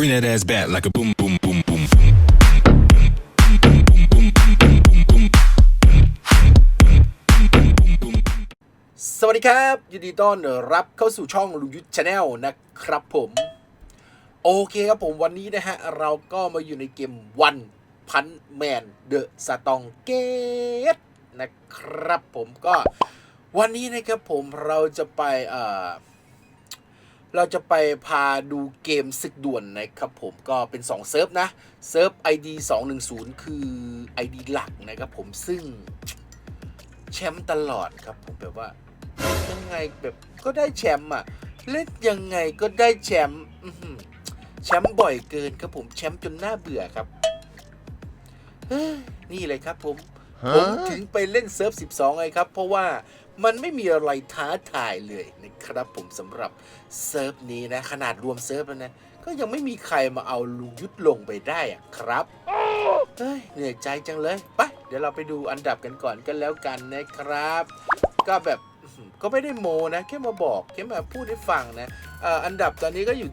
Bring that ass back like a boom, boom, boom, boom, boom. สวัสดีครับ ยินดีต้อนรับเข้าสู่ช่องลุงยุทธชาแนลนะครับผม โอเคครับผมวันนี้นะฮะ เราก็มาอยู่ในเกมวันพันแมนเดอะสตองเกตนะครับผมก็วันนี้นะครับผมเราจะไปเอ่อ เราจะไปพาดูเกมศึกด่วนนะครับผมก็เป็น 2 เซิร์ฟนะ เซิร์ฟ ID 210 คือ ID หลักนะครับผมซึ่งแชมป์ตลอดครับผมแบบว่ายังไงแบบก็ได้แชมป์อะ เล่นยังไงก็ได้แชมป์อื้อหือแชมป์บ่อยเกินครับผมแชมป์จนน่าเบื่อครับเฮ้ยนี่เลยครับผม ผมถึงไปเล่นเซิร์ฟ 12 ไงครับ เพราะว่า มันไม่มีอะไรท้าทายเลยนะครับผมสำหรับเซิร์ฟนี้นะ ขนาดรวมเซิร์ฟแล้วนะ ก็ยังไม่มีใครมาเอาลุงยุทธลงไปได้อะครับ เฮ้ย เหนื่อยใจจังเลย ไป เดี๋ยวเราไปดูอันดับกันก่อนกันแล้วกันนะครับ ก็แบบก็ไม่ได้โมนะแค่มาบอกแค่มาพูดให้ฟังนะอันดับตอนนี้ก็อยู่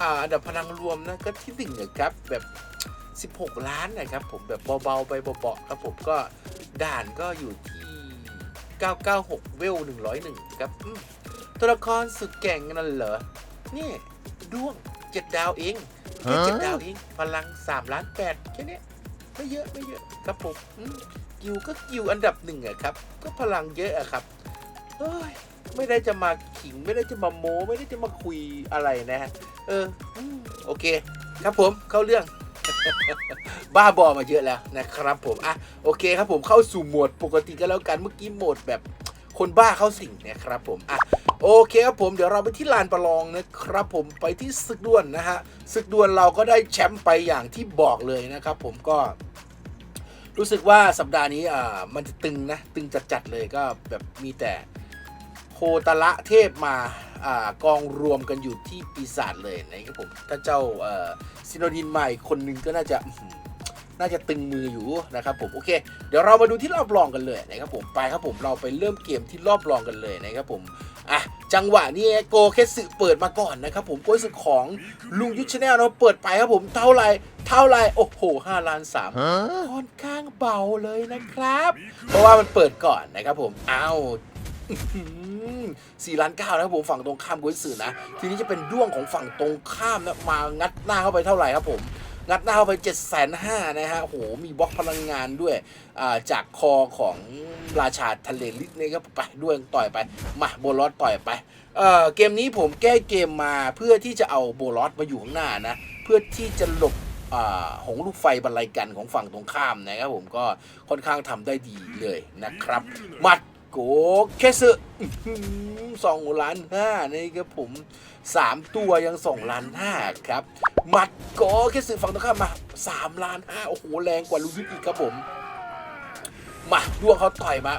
อ,อันดับพลังรวมนะก็ที่หนึ่งนะครับแบบ 16 ล้านนะครับผมแบบเบาๆไปเบาๆครับผมก็ด่านก็อยู่ที่ 996 เวล 101 ครับอืมตัวละครสุดแก่งนั่นเหรอ นี่ด้วงเจ็ดดาวเองแค่เจ็ดดาวเอง พลัง3ล้าน8แค่เนี้ยไม่เยอะไม่เยอะครับผมอืมกิวก็กิวอันดับหนึ่งอะครับ ก็พลังเยอะอะครับเอ้ยไม่ได้จะมาขิงไม่ได้จะมาโม้ ไม่ได้จะมาคุยอะไรนะฮะเอออืมโอเค ครับผมเข้าเรื่อง บ้าบอมาเยอะแล้วนะครับผมอะโอเคครับผมเข้าสู่โหมดปกติกันแล้วกันเมื่อกี้โหมดแบบคนบ้าเข้าสิ่งนะครับผมอะโอเคครับผมเดี๋ยวเราไปที่ลานประลองนะครับผมไปที่ศึกด่วลนะฮะศึกด่วลเราก็ได้แชมป์ไปอย่างที่บอกเลยนะครับผมก็รู้สึกว่าสัปดาห์นี้อ่ามันจะตึงนะ ตึงจัดๆเลยก็แบบมีแต่ โคตระเทพมาอ่ากองรวมกันอยู่ที่ปีศาจเลยนะครับผม ถ้าเจ้าเอ่อซิโนดินใหม่คนหนึงก็น่าจะอื้อหือน่าจะตึงมืออยู่นะครับผมโอเค เดี๋ยวเรามาดูที่รอบรองกันเลยนะครับผมไปครับผมเราไปเริ่มเกมที่รอบรองกันเลยนะครับผมอะจังหวะนี้โกเคสึเปิดมาก่อนนะครับผมโกเคสึของลุงยุทธชาแนลเราเปิดไปครับผมเท่าไหรเท่าไหรโอ้โหห้าล้านสามค่อนข้างเบาเลยนะครับ เพราะว่ามันเปิดก่อนนะครับผมอ้าว สี่ล้านเก้านะครับผมฝั่งตรงข้ามกุยสื่อนะ ทีนี้จะเป็นด้วงของฝั่งตรงข้ามนะมางัดหน้าเข้าไปเท่าไหร่ครับผมงัดหน้าเข้าไป7จ็ดแสนห้านะฮะโอ้โหมีบล็อกพลังงานด้วยจากคอของราชาทะเลลิกนี่ครับไปด้วยต่อยไป มาโบลอสต่อยไปเเกมนี้ผมแก้เกมมาเพื่อที่จะเอาโบลอสมาอยู่ข้างหน้านะ เพื่อที่จะหลบหงลูกไฟบรรลัยกันของฝั่งตรงข้ามนะครับผมก็ค่อนข้างทำได้ดีเลยนะครับมัด โกเคสึสองล้านห้านี่ครับผมสามตัวยังสองล้านห้าครับมัดโกเคสึฝั่งตรงข้ามมาสามล้านห้าโอ้โหแรงกว่าลูวิทอีกครับผม มาดวงเขาต่อยมา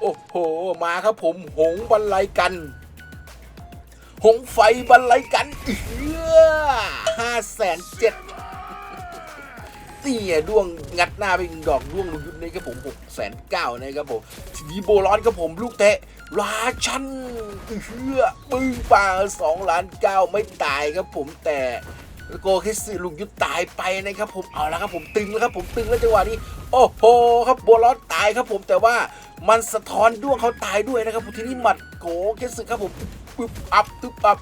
โอ้โห มาครับผมหงบรรลัยกัน หงไฟบรรลัยกันเอื้อห้าแสนเจ็ด นี่ด้วงงัดหน้าไปอีกดอกด้วงลุงยุทธนี่ครับผมหกแสนเก้านะครับผมทีนี้โบร้อนครับผมลูกเตะราชันเอื้อปึ้งป่าสองล้านเก้าไม่ตายครับผมแต่โกเคสลุงยุทธตายไปนะครับผมเอาละครับผมตึงแล้วครับผมตึงแล้วจังหวะนี้ โอ้โหครับโบร้อนตายครับผมแต่ว่ามันสะท้อนด้วงเขาตายด้วยนะครับผมทีนี้หมัดโกเคสครับผมปึ๊บอัพปึ๊บอัพ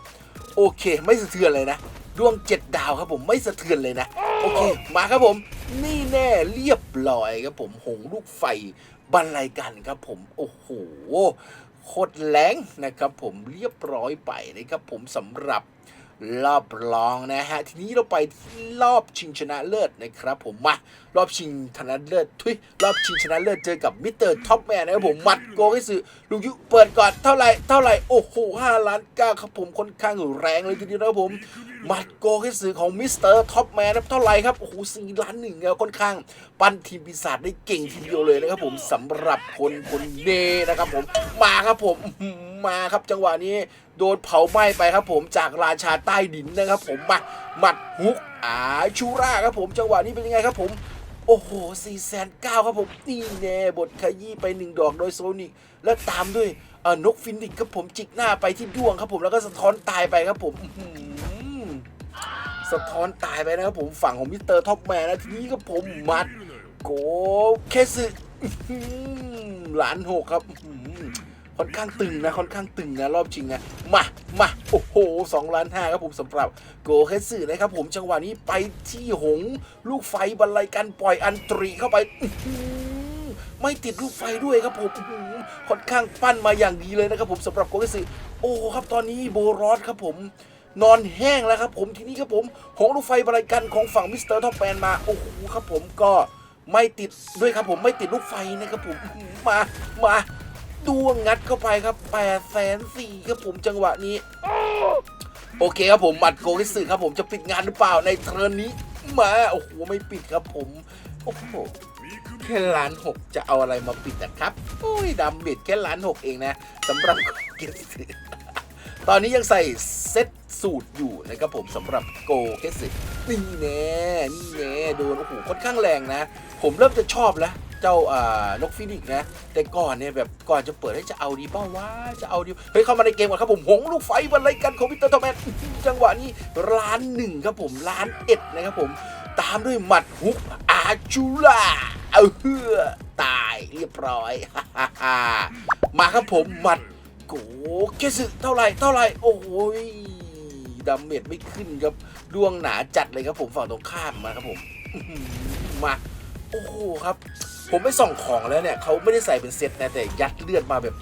โอเค ไม่สะเทือนเลยนะ ดวงเจ็ดดาวครับผมไม่สะเทือนเลยนะ โอเค มาครับผม นี่แน่เรียบร้อยครับผมหงลูกไฟบรรลัยกันครับผม โอ้โหโคตรแรงนะครับผมเรียบร้อยไปนะครับผมสำหรับ รอบรองนะฮะ ทีนี้เราไปที่รอบชิงชนะเลิศนะครับผมมารอบชิงชนะเลิศทุยรอบชิงชนะเลิศเจอกับมิสเตอร์ท็อปแมนนะครับผมมัดโกให้สื่อลูกยุเปิดก่อนเท่าไหร่เท่าไหร่โอ้โหห้าล้านเก้าครับผมค่อนข้างแรงเลยทีเดียวนะครับผมมัดโกให้สื่อของมิสเตอร์ท็อปแมนครับเท่าไหร่ครับโอ้โหสี่ล้านหนึ่งครับค่อนข้าง ปั้นทีมปีศาจได้เก่งทีเดียวเลยนะครับผมสำหรับคนคนเนนะครับผมมาครับผม มาครับจังหวะนี้โดนเผาไหม้ไปครับผมจากราชาใต้ดินนะครับ ผมมาหมัดฮุกอาชูราครับผมจังหวะนี้เป็นยังไงครับผมโอ้โห4แสนเก้าครับผมนี่แน่บทขยี้ไปหนึ่งดอกโดยโซนิกแล้วตามด้วยนกฟินิกครับผมจิกหน้าไปที่ดวงครับผมแล้วก็สะท้อนตายไปครับผมสะท้อนตายไปนะครับผมฝั่งของมิสเตอร์ท็อปแมนนะทีนี้ก็ผมมัดโกเคสึหลานหกครับ ค่อนข้างตึงนะค่อนข้างตึงนะรอบชิงนะมามาโอ้โหสองล้านห้าครับผมสำหรับโกเคสึนะครับผมจังหวะนี้ไปที่หง ลูกไฟบรรลัยกันปล่อยอันตรีเข้าไปไม่ติดลูกไฟด้วยครับผมค่อนข้างปั้นมาอย่างดีเลยนะครับผมสำหรับโกเคสึโอ้ครับตอนนี้โบรอสครับผมนอนแห้งแล้วครับผมที่นี้ครับผมหงลูกไฟบรรลัยกันของฝั่งมิสเตอร์ท็อปแมนมาโอ้โหครับผมก็ไม่ติดด้วยครับผมไม่ติดลูกไฟนะครับผมมามา ดวงงัดเข้าไปครับ8ปดแสนสี่ครับผมจังหวะนี้ โอเคครับผมบัตโกลิสึครับผมจะปิดงานหรือเปล่าในเทอร์นนี้มาโอ้โหไม่ปิดครับผมโอ้โหแค่ล้านหกจะเอาอะไรมาปิดนะครับโอ้ยดำเบ็ดแค่ล้านหกเองนะสำหรับโกลิสึตอนนี้ยังใส่เซ็ตสูตรอยู่นะครับผมสำหรับโกเคสึนี่แน่นี่แน่โดนโอ้โหค่อนข้างแรงนะ ผมเริ่มจะชอบแล้ว เจ้าอ่านกฟินิกซ์นะ แต่ก่อนเนี่ยแบบก่อนจะเปิดให้จะเอาดีเป้าวะจะเอาดีเฮ้ยเข้ามาในเกมก่อนครับผมหงลูกไฟบรรลัยกันของพิเตอร์ทอมแมนจังหวะนี้ล้านหนึ่งครับผมล้านเอ็ดนะครับผม ตามด้วยหมัดฮุกอาจูล่าเอาเฮือตายเรียบร้อยมาครับผมหมัดโกเคสึเท่าไหร่เท่าไหร่โอ้ยดาเมจไม่ขึ้นครับดวงหนาจัดเลยครับผมฝั่งตรงข้ามมาครับผมมาโอ้โหครับ ผมไปส่องของแล้วเนี่ยเขาไม่ได้ใส่เป็นเซตนะแต่ยัดเลือดมาแบบ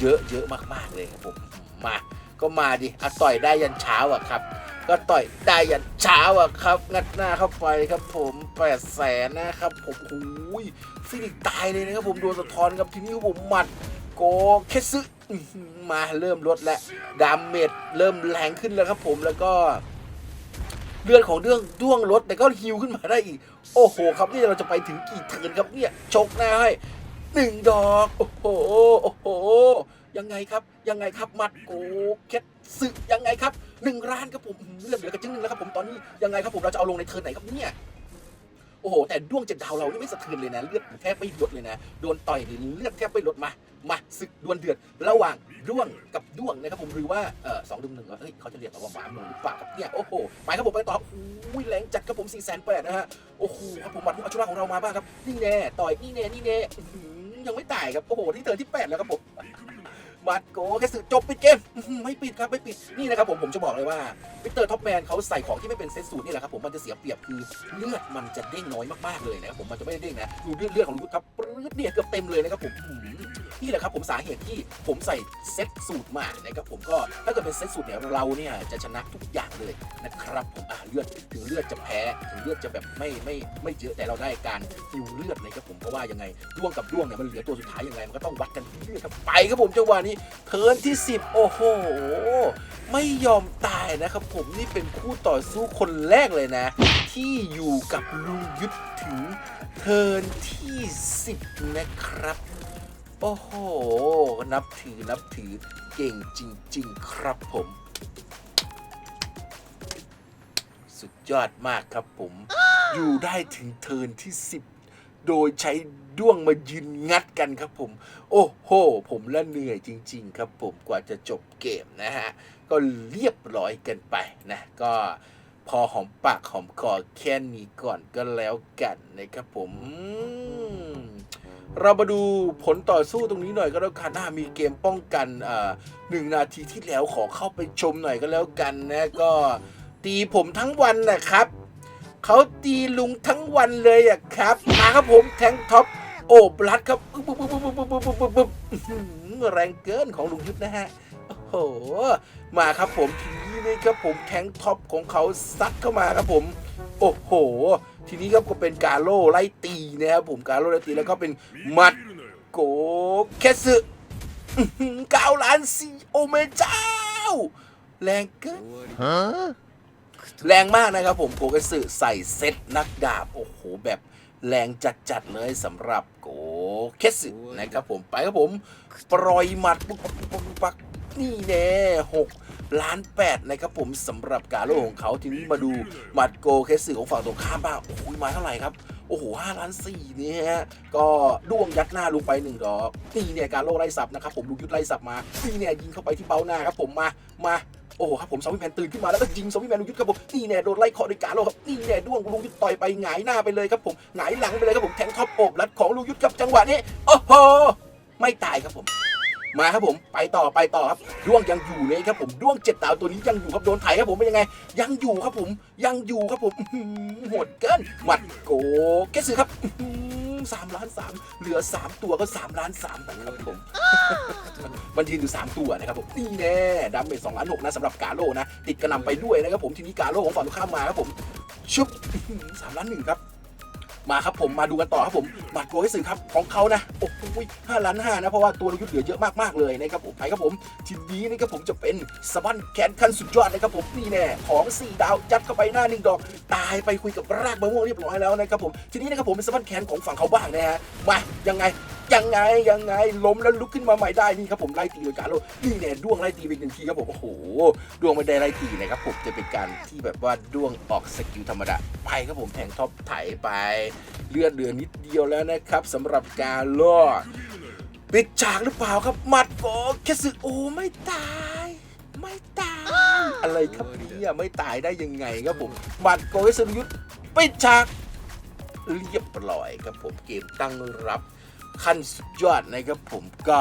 เยอะเยอะมากๆเลยครับผมมาก็มาดิอะต่อยได้ยันเช้าอะครับ ก็ต่อยได้ยันเช้าอะครับ งัดหน้าเข้าไปครับผมแปดแสนนะครับผมโอ้ยฟินิกตายเลยนะครับผมโดนสะท้อนครับทีนี้ผมหมัดโกเคซึมาเริ่มลดแล้วดามเมจเริ่มแรงขึ้นแล้วครับผมแล้วก็เลือดของเรื่องด้วงลดแต่ก็ฮิวขึ้นมาได้อีก โอ้โหครับนี่เราจะไปถึงกี่เทินครับเนี่ยชกหน้าให้หนึ่งดอก โอ้โหโอ้โหยังไงครับ ยังไงครับมัดโกเคสึยังไงครับหนึ่งร้านครับผมอื้อหือเลือดเหลือกระจึงนึงแล้วครับผมตอนนี้ยังไงครับผมเราจะเอาลงในเทินไหนครับเนี่ย โอ้โห แต่ด้วงเจ็ดดาวเรานี่ไม่สะเทือนเลยนะ เลือดแทบไม่ลดเลยนะ โดนต่อยนี่เลือดแทบไม่ลดมา มาศึกดวลเดือด ระหว่างด้วงกับด้วงนะครับผมหรือว่าสองดุมหนึ่งเฮ้ยเขาจะเรียกว่าหมาหมูหรือเปล่าครับเนี่ยโอ้โหไปครับผมไปต่ออุ้ยแรงจัดครับผมสี่แสนแปดนะฮะโอ้โหครับผมหมัดผู้อัจฉริยะของเรามาบ้างครับนี่แน่ต่อยนี่แน่นี่แน่ยังไม่ตายครับโอ้โหที่เธอที่แปดแล้วครับผม มัดโกแค่สึกจบปิดเกมไม่ปิดครับไม่ปิดนี่นะครับผมผมจะบอกเลยว่าวิเตอร์ท็อปแมนเขาใส่ของที่ไม่เป็นเซตสูตรนี่แหละครับผมมันจะเสียเปรียบคือเลือดมันจะเด้งน้อยมากๆเลยนะครับผมมันจะไม่ได้เด้งนะดูเลือดเลือดของลุทครับปื๊ดเนี่ยเกือบเต็มเลยนะครับผม นี่แหละครับผมสาเหตุที่ผมใส่เซตสูตรมานะครับผมก็ถ้าเกิดเป็นเซตสูตรเนี่ยเราเนี่ยจะชนะทุกอย่างเลยนะครับผมอะเลือดถึงเลือดจะแพ้ถึงเลือดจะแบบไม่ไม่ไม่เยอะแต่เราได้การฮิวเลือดนะครับผมเพราะว่ายังไงด้วงกับด้วงเนี่ยมันเหลือตัวสุดท้ายยังไงมันก็ต้องวัดกันที่เลือดครับไปครับผมจังหวะนี้เทิร์นที่ 10 โอ้โหไม่ยอมตายนะครับผมนี่เป็นคู่ต่อสู้คนแรกเลยนะ ที่อยู่กับลุงยุทธถึงเทิร์นที่ 10 นะครับ โอ้โห นับถือนับถือเก่งจริง ๆ ครับผม สุดยอดมากครับผม อยู่ได้ถึงเทินที่ 10 โดยใช้ด้วงมายืนงัดกันครับผม โอ้โห ผมละเหนื่อยจริง ๆ ครับผมกว่าจะจบเกมนะฮะ ก็เรียบร้อยกันไปนะ ก็พอหอมปากหอมคอแค่นี้ก่อนก็แล้วกันนะครับผมม เรามาดูผลต่อสู้ตรงนี้หน่อยก็แล้วกันน่ามีเกมป้องกันหนึ่งนาทีที่แล้วขอเข้าไปชมหน่อยก็แล้วกันนะก็ตีผมทั้งวันนะครับเขาตีลุงทั้งวันเลยอะครับมาครับผมแทงท็อปโอบลัดครับแรงเกินของลุงยุทธนะฮะโอ้โหมาครับผมทีนี้นะครับผมแทงท็อปของเขาซัดเข้ามาครับผม โอ้โห ทีนี้ครับก็เป็นกาโร่ไล่ตีนะครับผมกาโร่ไล่ตีแล้วก็เป็นหมัดโกแคสึอื้อหือเก้าล้านสี่โอเมเจ้า แรงเกินแรงมากนะครับผมโกกสึใส่เซตนักดาบ โอ้โห แบบแรงจัดๆเลยสำหรับโกเคสึนะครับผมไปครับผม ปล่อยหมัดปุ๊กปักปุ๊กปักปุ๊กปัก นี่แน่หกล้านแปดนะครับผมสำหรับกาโลของเขาทีนี้มาดูมัดโกเคสึของฝั่งตรงข้ามบ้างโอ้โหมาเท่าไหร่ครับโอ้โหห้าล้านสี่เนี่ยฮะก็ด้วงยัดหน้าลงไปหนึ่งดอกนี่เนี่ยการโลไล่สับนะครับผมลูกยุทธไล่สับมานี่เนี่ยยิงเข้าไปที่เบ้าหน้าครับผมมามาโอ้โหครับผมซอมบี้แมนตื่นขึ้นมาแล้วก็ยิงซอมบี้แมนลุงยุทธครับผมนี่แน่โดนไล่คอในกาโลครับนี่แน่ด้วงลุงยุทธต่อยไปหงายหน้าไปเลยครับผมหงายหลังไปเลยครับผมแทงท็อปโอบรัดของลุงยุทธครับจังหวะนี้โอ้โหไม่ตายครับผม มาครับผมไปต่อไปต่อครับด้วงยังอยู่เลยครับผมด้วงเจ็ดดาวตัวนี้ยังอยู่ครับโดนไถครับผมเป็นยังไง ยังอยู่ครับผมยังอยู่ครับผมอื้อหือโหดเกินหมัดโกเกสือครับสามล้านสามเหลือสามตัวก็สามล้านสามนะครับผมมันยืนอยู่3ตัวนะครับผมนี่แน่ดาเมจสองล้านหกนะสำหรับกาโลนะติดกระนำไปด้วยนะครับผมทีนี้กาโลของฝั่งตรงข้ามมาครับผมชุบสามล้านหนึ่งครับ มาครับผมมาดูกันต่อครับผมบัตรโกให้สื่อครับของเขานะโอ้โหห้าล้านห้านะเพราะว่าตัวยุทธเหลือเยอะมากๆเลยนะครับผมไปครับผมทีนี้นะครับผมจะเป็นสบันแขนขั้นสุดยอดนะครับผมนี่แน่ของสี่ดาวยัดเข้าไปหน้าหนึ่งดอก ตายไปคุยกับรากมะม่วงเรียบร้อยแล้วนะครับผมทีนี้นะครับผมเป็นสบันแขนของฝั่งเขาบ้างนะฮะมายังไง ยังไงยังไงล้มแล้วลุกขึ้นมาใหม่ได้นี่ครับผมไล่ตีโดยการโลนี่เนี่ยด้วงไล่ตีไปหนึ่งทีครับผมโอ้โหด้วงไม่ได้ไล่ตีนะครับผมจะเป็นการที่แบบว่าด้วงออกสกิลธรรมดาไปครับผมแทงท็อปไถไปเลือดเหลือนิดเดียวแล้วนะครับสำหรับการโลปิดฉากหรือเปล่าครับหมัดโกแคสึโอไม่ตายไม่ตาย อะไรครับเนี่ยไม่ตายได้ยังไงครับผมหมัดโกแคสึยุทธปิดฉากเรียบร้อยครับผมเกมตั้งรับ ขั้นสุดยอดนะครับผมก็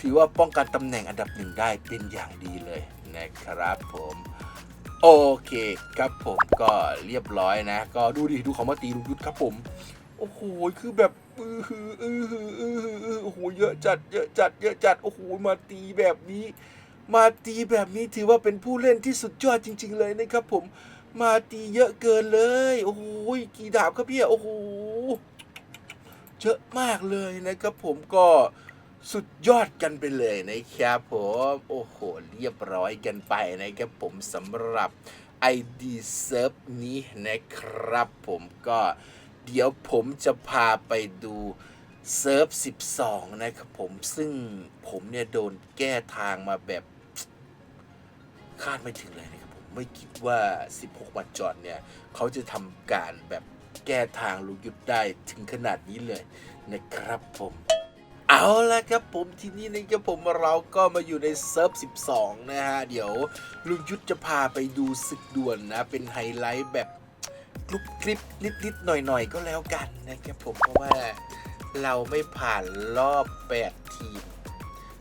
ถือว่าป้องกันตำแหน่งอันดับหนึ่งได้เป็นอย่างดีเลยนะครับผมโอเคครับผมก็เรียบร้อยนะ ก็ดูดิดูเขามาตีลุงยุทธครับผม โอ้โหคือแบบอือหืออือหืออือหืออื้อโอ้โหเยอะจัดเยอะจัดเยอะจัดโอ้โหมาตีแบบนี้ มาตีแบบนี้ถือว่าเป็นผู้เล่นที่สุดยอดจริง ๆ เลยนะครับผมมาตีเยอะเกินเลย โอ้โหกี่ดาบครับพี่โอ้โห เยอะมากเลยนะครับผมก็สุดยอดกันไปเลยนะครับผมโอ้โห เรียบร้อยกันไปนะครับผมสำหรับ ID เซิร์ฟนี้นะครับผมก็เดี๋ยวผมจะพาไปดูเซิร์ฟ 12 นะครับผมซึ่งผมเนี่ยโดนแก้ทางมาแบบคาดไม่ถึงเลยนะครับผมไม่คิดว่า 16 บัตรจอดเนี่ย เขาจะทำการแบบ แก้ทางลุงยุทธได้ถึงขนาดนี้เลยนะครับผมเอาละครับผมทีนี้นะครับผมเราก็มาอยู่ในเซิร์ฟ 12 นะฮะ เดี๋ยวลุงยุทธจะพาไปดูศึกด่วนนะ เป็นไฮไลท์แบบกรุบกริบนิดๆหน่อยๆ ก็แล้วกันนะครับผมเพราะว่าเราไม่ผ่านรอบ 8 ทีม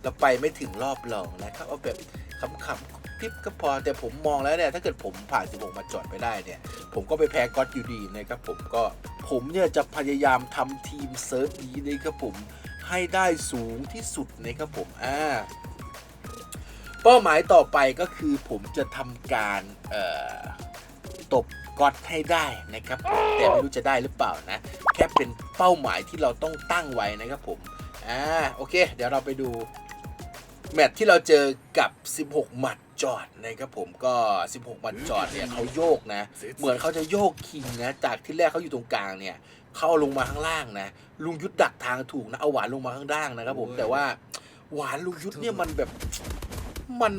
เราไปไม่ถึงรอบรองนะครับ เอาแบบขำๆ คลิปก็พอแต่ผมมองแล้วเนี่ยถ้าเกิดผมผ่าน 16 มาจอดไปได้เนี่ย ผมก็ไปแพ้ก็อตอยู่ดีนะครับผมก็ผมเนี่ยจะพยายามทำทีมเซิร์ฟนี้นะครับผมให้ได้สูงที่สุดนะครับผมอ่าเป้าหมายต่อไปก็คือผมจะทำการเอ่อตบก็อตให้ได้นะครับ แต่ไม่รู้จะได้หรือเปล่านะ แค่เป็นเป้าหมายที่เราต้องตั้งไว้นะครับผมอ่าโอเค เดี๋ยวเราไปดู แมตช์ที่เราเจอกับ 16 หมัด จอดนะครับผมก็ 16 บันจอดเนี่ยเขาโยกนะ เหมือนเขาจะโยกคิงนะจากที่แรกเขาอยู่ตรงกลางเนี่ยเขาลงมาข้างล่างนะ ลุงยุทธดักทางถูกนะเอาหวานลงมาข้างล่างนะครับผมแต่ว่าหวานลุงยุทธเนี่ยมันแบบมัน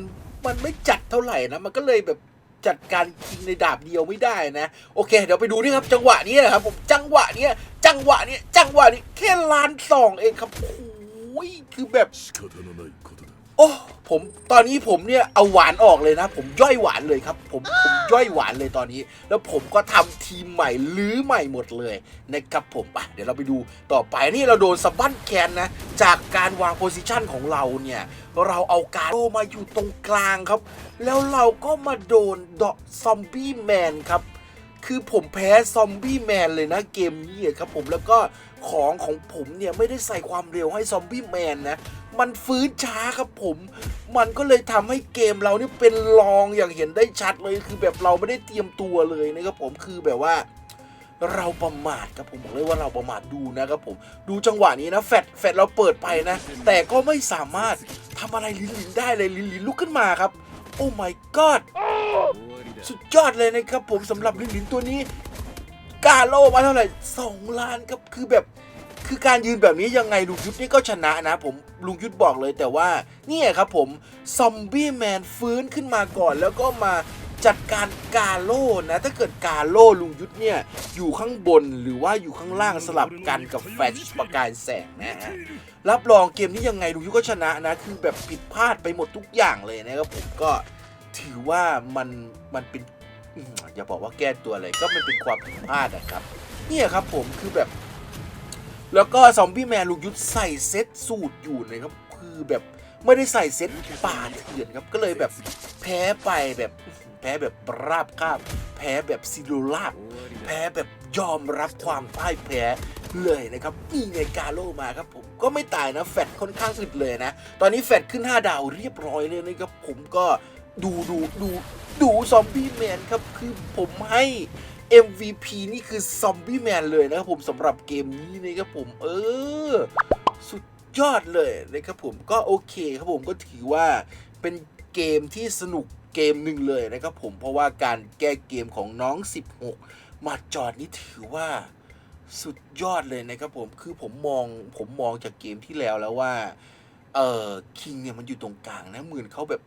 มันไม่จัดเท่าไหร่นะมันก็เลยแบบจัดการคิงในดาบเดียวไม่ได้นะ โอเค เดี๋ยวไปดูนี่ครับ จังหวะนี้นะครับผมจังหวะนี้จังหวะนี้จังหวะนี้แค่ล้านสองเองครับโอ้ยคือแบบ โอ้ผมตอนนี้ผมเนี่ยเอาหวานออกเลยนะ ผมย่อยหวานเลยครับ ผมผมย่อยหวานเลยตอนนี้ แล้วผมก็ทำทีมใหม่ลื้อใหม่หมดเลยนะครับผมอะเดี๋ยวเราไปดูต่อไปนี่เราโดนสะบั้นแคนนะ จากการวางโพซิชันของเราเนี่ย เราเอาการโดมาอยู่ตรงกลางครับ แล้วเราก็มาโดนดอกซอมบี้แมนครับ คือผมแพ้ซอมบี้แมนเลยนะเกมนี้ครับผมแล้วก็ ของของผมเนี่ยไม่ได้ใส่ความเร็วให้ซอมบี้แมนนะ มันฟื้นช้าครับผม มันก็เลยทำให้เกมเรานี่เป็นรองอย่างเห็นได้ชัดเลย คือแบบเราไม่ได้เตรียมตัวเลยนะครับผมคือแบบว่าเราประมาทครับผมบอกเลยว่าเราประมาทดูนะครับผมดูจังหวะนี้นะแฟดแฟดเราเปิดไปนะ แต่ก็ไม่สามารถทำอะไรลินลินได้เลยลินลินลุกขึ้นมาครับ โอ้ my god สุดยอดเลยนะครับผมสำหรับลินลินตัวนี้ กาโลมาเท่าไหร่สองล้านครับคือแบบคือการยืนแบบนี้ยังไงลุงยุทธนี่ก็ชนะนะ ผมลุงยุทธบอกเลยแต่ว่าเนี่ยครับผมซอมบี้แมนฟื้นขึ้นมาก่อนแล้วก็มาจัดการกาโลนะ ถ้าเกิดกาโลลุงยุทธเนี่ย อยู่ข้างบนหรือว่าอยู่ข้างล่างสลับกันกับแฟลชประกายแสงนะฮะรับรองเกมนี้ยังไงลุงยุทธก็ชนะนะ คือแบบผิดพลาดไปหมดทุกอย่างเลยนะครับผมก็ถือว่ามันมันเป็น อย่าบอกว่าแก้ตัวเลยก็มันเป็นความผิดพลาดนะครับเนี่ยครับผมคือแบบ แล้วก็ซอมบี้แมนลูกยุทธใส่เซ็ตสูตรอยู่นะครับคือแบบไม่ได้ใส่เซ็ตป่าเถื่อนครับก็เลยแบบแพ้ไปแบบแพ้แบบราบคาบ แพ้แบบซิโรลาบแพ้แบบยอมรับความพ่ายแพ้เลยนะครับนี่ไงกาโลมาครับผมก็ไม่ตายนะแฟดค่อนข้างอึดเลยนะ ตอนนี้แฟดขึ้น 5 ดาวเรียบร้อยเลยนะครับผมก็ดูดูดู ดูซอมบี้แมนครับคือผมให้ MVP นี่คือซอมบี้แมนเลยนะครับผมสำหรับเกมนี้นะครับผมเออ สุดยอดเลยนะครับผมก็โอเคครับผมก็ถือว่าเป็นเกมที่สนุกเกมหนึ่งเลยนะครับผมเพราะว่าการแก้เกมของน้อง 16 มาจอดนี่ถือว่าสุดยอดเลยนะครับผมคือผมมองผมมองจากเกมที่แล้วแล้วว่าเออคิงเนี่ยมันอยู่ตรงกลางนะเหมือนเขาแบบ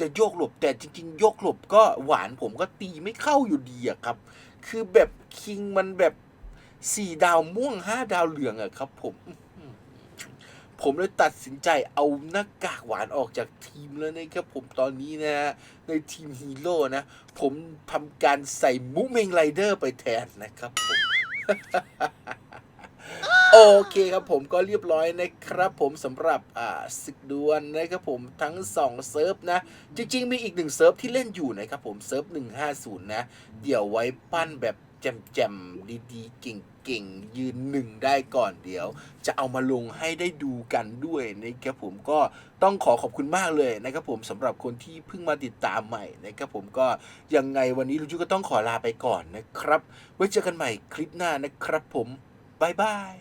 จะโยกหลบแต่จริง ๆ โยกหลบก็หวานผมก็ตีไม่เข้าอยู่ดีอะครับ คือแบบคิงมันแบบสี่ดาวม่วงห้าดาวเหลืองอะครับ ผม ผมเลยตัดสินใจเอาหน้ากากหวานออกจากทีมแล้วนะครับผมตอนนี้นะในทีมฮีโร่นะ ผมทำการใส่มุกเมงไรเดอร์ไปแทนนะครับผม โอเคครับผมก็เรียบร้อยนะครับผมสำหรับอ่าศึกดวลนะครับผมทั้ง 2 เซิร์ฟนะ จริง ๆ มีอีกหนึ่งเซิร์ฟที่เล่นอยู่นะครับผมเซิร์ฟ 150 นะ เดี๋ยวไว้ปั้นแบบแจมๆดีๆ เก่งๆ ยืนหนึ่งได้ก่อนเดี๋ยว จะเอามาลงให้ได้ดูกันด้วยนะครับผมก็ต้องขอขอบคุณมากเลยนะครับผมสำหรับคนที่เพิ่งมาติดตามใหม่นะครับผมก็ยังไงวันนี้ลุงจุก็ต้องขอลาไปก่อนนะครับ ไว้เจอกันใหม่คลิปหน้านะครับผมบายบาย